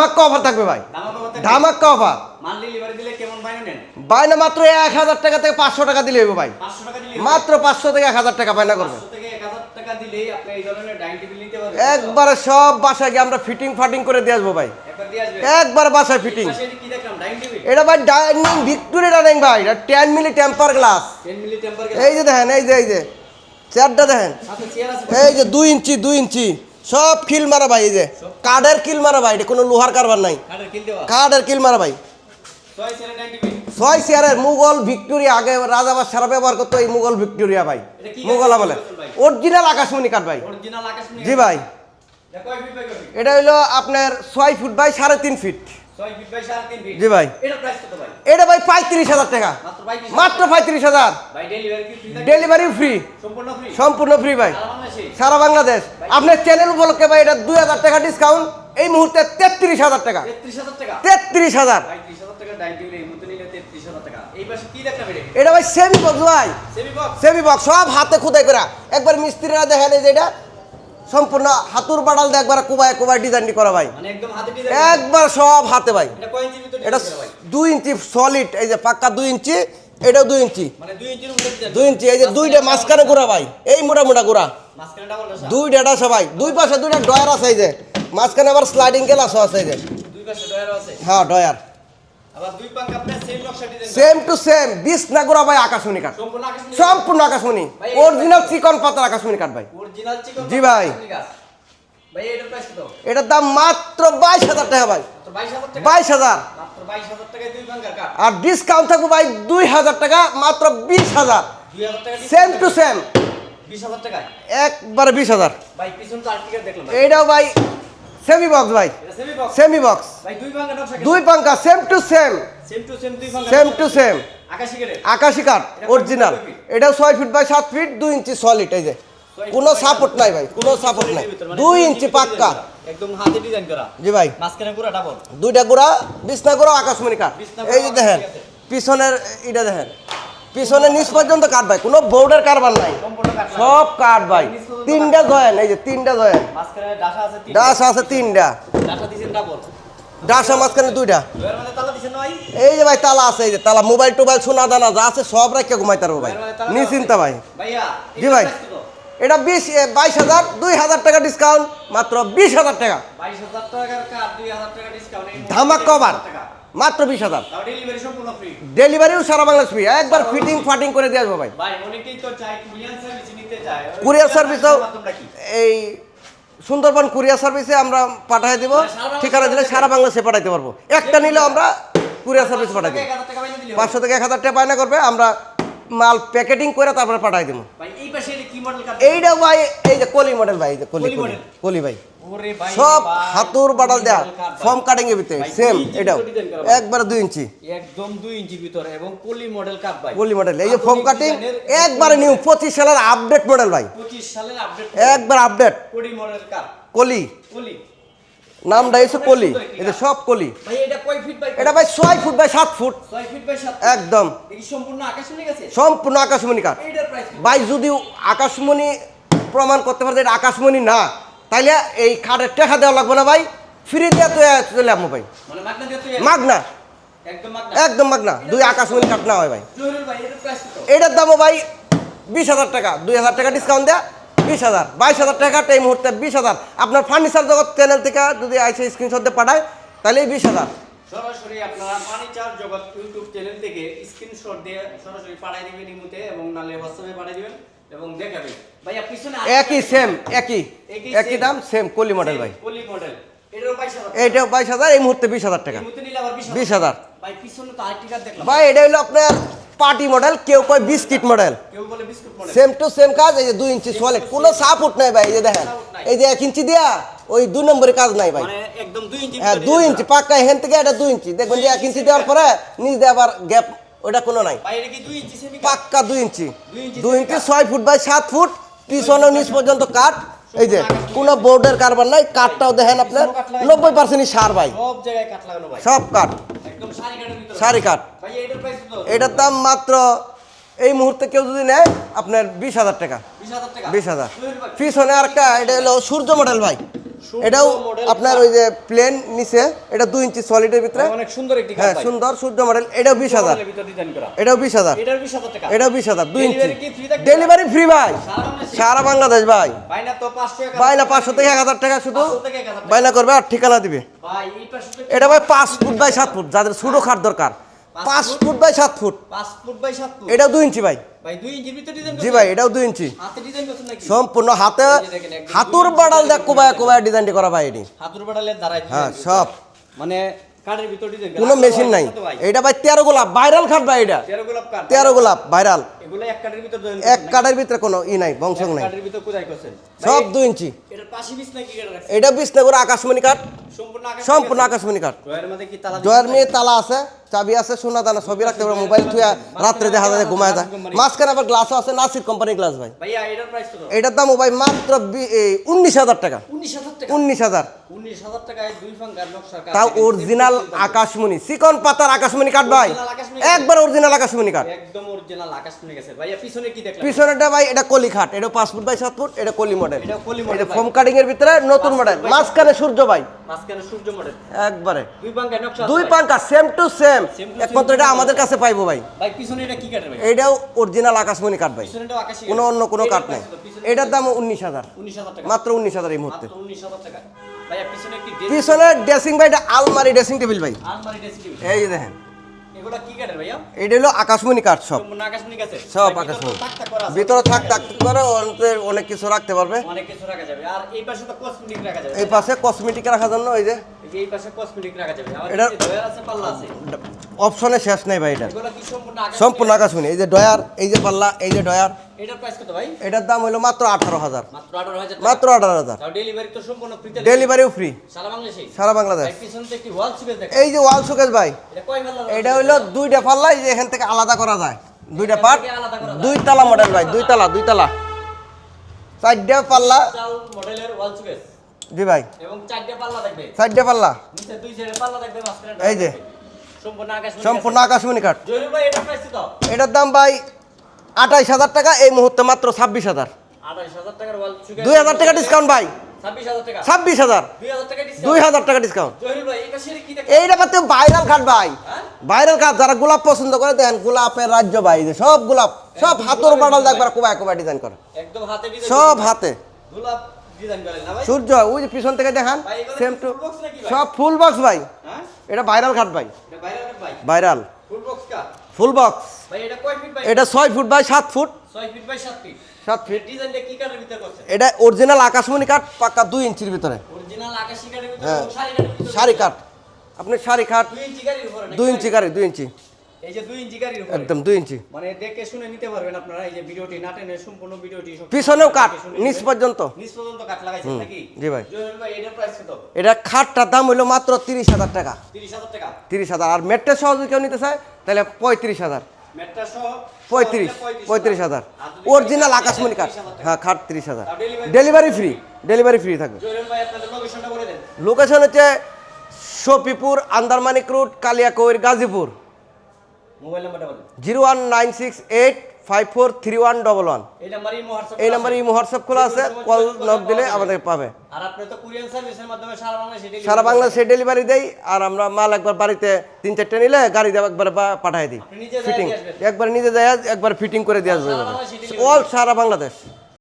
ধামাক্কা offer থাকবে ভাই। ধামাক্কা offer বায়না মাত্র এক হাজার টাকা থেকে পাঁচশো টাকা দিলে হইব ভাই। 500 টাকা দিলে মাত্র পাঁচশো থেকে এক হাজার টাকা বায়না করবে। 500 থেকে 1000 টাকা দিলেই আপনি এই ধরনের ডাইনিং টেবিল নিতে পারবেন। একবারে সব বাসায় গিয়ে আমরা ফিটিং ফাটিং করে দিয়ে আসব ভাই। একবার বাসায় ফিটিং এটা ভাই ডাইনিং ভিক্টোরিয়া ডাইনিং ভাই। এটা ten milli temper glass 10 milli temper এই যে দেখেন এই যে এই যে। চেয়ারটা দেখেন। এই যে দুই ইঞ্চি দুই ইঞ্চি। সব কিল মারা ভাই এই যে কাঠের কিল মারা ভাই এটা কোনো লোহার কারবার নাই। কাঠের কিল মারা ভাই। ছয় চেয়ারের মুঘল ভিক্টোরিয়া আগে রাজাবাদ সারা ব্যবহার করতো এই মুঘল ভিক্টোরিয়া ভাই। মুঘল আমলে। অরিজিনাল আকাশমণি কাঠ ভাই। অরিজিনাল আকাশমণি জি ভাই। এটা হইল আপনার ছয় ফুট বাই সাড়ে তিন ফিট 6 ফিট বাই 3.5 ফিট জি ভাই। এটা ভাই? পঁয়ত্রিশ হাজার টাকা। মাত্র পঁয়ত্রিশ হাজার। ডেলিভারি ফ্রি সম্পূর্ণ ফ্রি ভাই। সারা বাংলাদেশ? আপনার চ্যানেল উপলক্ষে ভাই এটা দুই হাজার টাকা ডিসকাউন্ট এই মুহূর্তে তেত্রিশ হাজার টাকা। তেত্রিশ হাজার ভাই 30000 টাকা ডাইনিং টেবিল এই মুহূর্তে নিলে 33000 টাকা। এই পাশে কি দেখলাম এটা? ভাই সেমি বক্স ভাই। সেমি বক্স সেমি বক্স সব হাতে খুদাই করা। একবার মিস্ত্রিরা দেখেন এই যে এটা। সম্পূর্ণ হাতুর বাড়াল দিয়ে একবার কুবায় কুবায় ডিজাইনটি করা ভাই। মানে একবার সব হাতে ভাই। এটা এটা দুই ইঞ্চি সলিড এই যে পাক্কা দুই ইঞ্চি এটাও দুই ইঞ্চি। মানে 2 ইঞ্চির উপরে ডিজাইন দুই ইঞ্চি এই যে দুইটা মাঝখানে গোড়া ভাই। এই মোটা মোটা গোড়া মাঝখানে দুই ডেটা সবাই দুই পাশে দুইটা ডয়ার আছে এই যে। মাঝখানে আবার স্লাইডিং গ্লাস আছে এই যে। হ্যাঁ ডয়ার আবার দুই পাঙ্ক আপনার সেম টু সেম বিশ না ভাই আকাশমণি কাঠ। সম্পূর্ণ আকাশ সম্পূর্ণ আকাশমণি। অরিজিনাল চিকন পাতার আকাশমণি কাঠ ভাই। জি ভাই। এটার দাম মাত্র বাইশ হাজার টাকা ভাই। মাত্র 22000 টাকা? বাইশ হাজার। মাত্র 22000 টাকায় দুই পাঙ্কার কাট আর ডিসকাউন্ট থাকবে ভাই দুই হাজার টাকা মাত্র বিশ হাজার। সেম টু সেম 20000 একবারে বিশ হাজার। এইটাও ভাই সেমি বক্স ভাই। সেমি বক্স দুই পাঙ্কা same to same same to same আকাশি কাঠ অরিজিনাল এটা ছয় ফিট বাই সাত ফিট দুই ইঞ্চি সলিড এই যে। কোনো সাপোর্ট নাই ভাই কোনো সাপোর্ট নাই। দুই ইঞ্চি পাক্কা। একদম হাতে ডিজাইন করা। জি ভাই। মাঝখানে পুরো ডাবল দুইটা গোড়া বিছনা গোড়া আকাশমণি কাঠ। এই যে দেখেন পিছনের এটা দেখেন। পিছনে নিচ পর্যন্ত কাঠ ভাই কোনো বোর্ডের কারবার নাই। সব কাঠ ভাই। তিনটা জয়েন এই যে তিনটা জয়েন ডাসা আছে তিনটা। ডাসা মাঝখানে দুইটা। ভাই? এই যে ভাই তালা আছে এই যে তালা মোবাইল টোবাইল সোনা দানা যা আছে সব রেখে ঘুমাইতে পারব ভাই। তালা নিশ্চিন্তা ভাই। জি ভাই। এটা বিশ বাইশ হাজার দুই হাজার টাকা ডিসকাউন্ট মাত্র বিশ হাজার টাকা। ধামাক কভার মাত্র বিশ হাজার। ডেলিভারিও সারা বাংলাদেশ ফ্রি একবার ফিটিং ফাটিং করে দিয়ে আসব ভাই। ভাই অনেকেই তো কুরিয়ার সার্ভিসও এই সুন্দরবন কুরিয়ার সার্ভিসে আমরা পাঠিয়ে দেবো, ঠিকানা দিলে সারা বাংলাদেশে পাঠাইতে পারব একটা নিলে আমরা কুরিয়ার সার্ভিস পাঠাই দেবো। পাঁচশো থেকে এক হাজার টাকা পায়না করবে, আমরা মাল প্যাকেটিং করে তারপরে পাঠাই দেবো এইটা ভাই এই যে কলি মডেল ভাই যে কলি কলি কলি ভাই। সব হাতুর বাটাল দেয়া। ফর্ম কাটিং এর ভিতরে সেম এটাও। একবারে দুই ইঞ্চি একদম দুই ইঞ্চির ভিতরে এবং পলি মডেল কাপ ভাই? কলি মডেল এই যে ফর্ম কাটিং একবারে নিউ পঁচিশ সালের আপডেট মডেল ভাই। পঁচিশ সালের আপডেট একবার আপডেট পলি মডেল কাপ কলি। পলি নামটা এসে কলি এটা সব কলি। এটা ভাই ছয় ফুট বাই সাত ফুট। একদম। সম্পূর্ণ আকাশমণি কাঠ। ভাই যদি আকাশমণি প্রমাণ করতে পারে এটা আকাশমণি না তাইলে এই খাটের টাকা দেওয়া লাগবে না ভাই। ফ্রি দিয়ে তো চলে আসব ভাই। মানে মাগনা একদম মাগনা। দুই আকাশমণি কাঠ না হয় ভাই। এটার দামও ভাই বিশ হাজার টাকা। দুই হাজার টাকা ডিসকাউন্ট দেয়া। বিশ হাজার বাইশ হাজার টাকা এই মুহূর্তে বিশ হাজার। আপনার ফার্নিচার জগৎ চ্যানেল থেকে যদি আইসে স্ক্রিনশট দিয়ে পাঠায় তাহলে বিশ হাজার। সরাসরি আপনারা ফার্নিচার জগৎ ইউটিউব চ্যানেল থেকে স্ক্রিনশট দিয়ে সরাসরি পাঠিয়ে দিবেন ইমুতে এবং নালে হোয়াটসঅ্যাপে পাঠিয়ে দিবেন এবং দেখাবেন। ভাইয়া পিছনে একই সেম একই। একই দাম সেম কলি মডেল ভাই। পলি মডেল এটারও বাইশ হাজার এই মুহূর্তে বিশ হাজার টাকা। বিশ হাজার। ভাই পিছনে তো আর্টিকার ভাই এটা হলো আপনার পার্টি মডেল কেউ কয় biscuit model same to same কাজ এই যে দুই ইঞ্চি সলিড কোনো সাপোর্ট নাই ভাই এই যে দেখেন। এই যে এক ইঞ্চি দিয়া ওই দুই নম্বরের কাজ নাই ভাই। মানে হ্যাঁ দুই ইঞ্চি পাক্কা এখান থেকে এটা দুই ইঞ্চি দেখবেন যে এক ইঞ্চি দেওয়ার পরে নিচ দিয়ে আবার গ্যাপ ওটা কোনো নাই। পাক্কা দুই ইঞ্চি দুই ইঞ্চি ছয় ফুট বাই সাত ফুট পিছনে নিচ পর্যন্ত কাঠ। এই যে কোনো বোর্ডের কারবার নাই কাঠটাও দেখেন আপনার নব্বই পার্সেন্ট সার ভাই। সব কাঠ। সারি কাঠ। এটার দাম মাত্র এই মুহূর্তে কেউ যদি নেয় আপনার বিশ হাজার টাকা। বিশ হাজার পিছনে আরেকটা এটা হলো সূর্য মডেল ভাই। এটাও আপনার ওই যে প্লেন নিচে এটা দুই ইঞ্চি সলিডের ভিতরে। অনেক সুন্দর একটি হ্যাঁ সুন্দর সূর্য মডেল এটাও বিশ হাজার। এটাও বিশ হাজার। এটাও বিশ হাজার দুই ইঞ্চি? ডেলিভারি ফ্রি ভাই। সারা বাংলাদেশ। ভাই। বাইনা পাঁচশো থেকে এক হাজার টাকা শুধু। 500 থেকে 1000 টাকা। বাইনা করবে আর ঠিকানা দিবে। এটা ভাই পাঁচ ফুট বাই সাত ফুট যাদের খাট দরকার। পাঁচ ফুট বাই সাত ফুট। পাঁচ ফুট বাই সাত ফুট। এটাও দুই ইঞ্চি ভাই। জি ভাই এটাও দুই ইঞ্চি। সম্পূর্ণ হাতে হাতুর বাড়াল দেখ কোবায় কোবায় ডিজাইনটি করা ভাই এটি। হাতুর হ্যাঁ সব। মানে কোনো মেশিন নাই। এইটা ভাই। তেরো গোলাপ ভাইরাল খাট ভাই এটা। তেরো গোলাপ ভাইরাল। এক কাঠের ভিতর কোনো ই নাই বংশ নাই। সব দুই ইঞ্চি। এটা বিষ্ণুপুর আকাশমণি কাঠ। সম্পূর্ণ আকাশ সম্পূর্ণ আকাশমণি কাঠ। জয়ের মেয়ে তালা আছে। চাবি আছে সোনা দানা সবই রাখতে পারবে মোবাইল থুয়া রাত্রে দেখা যায় ঘুমায় যায়। মাঝখানে আবার গ্লাসও আছে নাসির কোম্পানির গ্লাস ভাই। এটার দাম ভাই মাত্র উনিশ হাজার টাকা। উনিশ হাজার তাও অরিজিনাল। আকাশমণি। চিকন পাতার আকাশমণি কাঠ ভাই। একবার অরিজিনাল আকাশমণি কাঠ। একদম অরিজিনাল গেছে পিছনে কি পিছনেটা ভাই এটা কলি খাট। এটা পাঁচ ফুট বাই সাত ফুট এটা কলি মডেল এটা কলি ফোম কাটিং এর ভিতরে নতুন মডেল মাঝখানে সূর্য ভাই। মাঝখানে সূর্য মডেল একবারে। দুই ফাঙ্কার নকশা দুই পাঙ্কা সেম টু সেম To একমাত্র এটা আমাদের কাছে পাইবো ভাই। ভাই পিছনে এটা কি ভাই? এটাও অরিজিনাল আকাশমণি কাঠ ভাই। কোনো অন্য কোনো কাঠ নাই। এটার দাম উনিশ হাজার। মাত্র উনিশ হাজার এই মুহূর্তে। পিছনে ড্রেস ভাই এটা আলমারি ড্রেসিং টেবিল ভাই। এই দেখেন। এগুলা কি কাঠের ভাইয়া? এটা হলো আকাশমণি কাঠ সব। আকাশমণি গেছে সব আকাশমণি। ভিতরে থাক থাক করে অনেক- কিছু রাখতে পারবে। অনেক কিছু রাখা যাবে। আর এই পাশে তো কসমেটিক রাখা যাবে। এই পাশে কসমেটিক রাখার জন্য এই যে এই পাশে কসমেটিক রাখা যাবে। আর এটা- আছে পাল্লা আছে। অপশনে শেষ নেই ভাই এটা। সম্পূর্ণ আকাশ সম্পূর্ণ আকাশমণি এই যে ডয়ার এই যে পাল্লা এই যে ডয়ার এটার প্রাইস কত ভাই? এটার দাম হলো মাত্র আঠারো হাজার। মাত্র আঠারো হাজার ডেলিভারিও ফ্রি সারা বাংলাদেশ। এই যে ওয়াল শোকেস ভাই এটা হইল দুইটা পাল্লা এই যে এখান থেকে আলাদা করা যায়। দুইটা পার্ট। দুই তালা মডেল ভাই দুই তালা দুই তালা চারটা পাল্লা। মডেলের ওয়াল সুপেজ জি ভাই। এবং চারটে পাল্লা দেখবে। চারটা পাল্লা। নিচে দুই সাইডে পাল্লা দেখবে এই যে। সম্পূর্ণ আকাশমণি কাঠ। এটার দাম ভাই আঠাইশ হাজার টাকা এই মুহূর্তে মাত্র ছাব্বিশ হাজার। দুই হাজার টাকা ডিসকাউন্ট ভাই। ছাব্বিশ হাজার দুই হাজার টাকা ডিসকাউন্ট এইটা পাতে ভাইরাল খাট ভাই। হ্যাঁ? ভাইরাল খাট যারা গোলাপ পছন্দ করে দেখেন গোলাপের রাজ্য ভাই সব গোলাপ সব হাতর বাডাল। দেখবার কোবায় কোবায় ডিজাইন করে। সব হাতে। গোলাপ সূর্য ওই যে পিছন থেকে দেখান সেম টু? সব ফুল বক্স ভাই। হ্যাঁ? এটা ভাইরাল ভাই। এটা বাইরে রাখেন ভাই। ভাইরাল ফুল বক্স এটা ছয় ফুট বাই সাত ফুট। সাত ফিট এটা অরিজিনাল আকাশমণি কাঠ পাক্কা দুই ইঞ্চির ভিতরে। হ্যাঁ। শাড়ি শাড়ি কাঠ আপনি শাড়ি কাঠ দুই? ইঞ্চি গাড়ি দুই ইঞ্চি। এই যে দুই ইঞ্চি গাড়ির উপরে। একদম ইঞ্চি। মানে দেখে শুনে নিতে পারবেন আপনারা এই যে ভিডিওটি না টেনে সম্পূর্ণ ভিডিওটি পিছনেও নিচ পর্যন্ত। নিচ পর্যন্ত কাঠ লাগাইছেন নাকি? জি ভাই। জহির ভাই এটার প্রাইস কত? এটা খাটটার দাম মাত্র তিরিশ হাজার টাকা। আর সহ যদি কেউ নিতে চায় তাহলে সহ? অরিজিনাল আকাশমণি কাঠ। হ্যাঁ খাট তিরিশ হাজার। আর delivery- delivery free delivery free থাকবে। জহির ভাই আপনাদের লোকেশনটা বলে দেন। লোকেশন হচ্ছে শফিপুর আন্দারমানিক রোড কালিয়াকৈর গাজীপুর। মোবাইল নাম্বারটা বলেন। Zero one nine six eight five four three one double one. এই নাম্বারই হোয়াটসঅ্যাপ নাম্বারে ইমো হোয়াটসঅ্যাপ খোলা আছে কল নক দিলে আমাদের পাবে। আর আপনি তো কুরিয়ার সার্ভিসের মাধ্যমে সারা বাংলাদেশে সারা বাংলাদেশে ডেলিভারি দেই আর আমরা মাল একবার বাড়িতে তিন চারটে নিলে গাড়ি দেওয়া একবার পাঠিয়ে দিই। ফিটিং একবার নিজে দেয় একবার ফিটিং করে দেওয়া যাবে অল সারা বাংলাদেশ।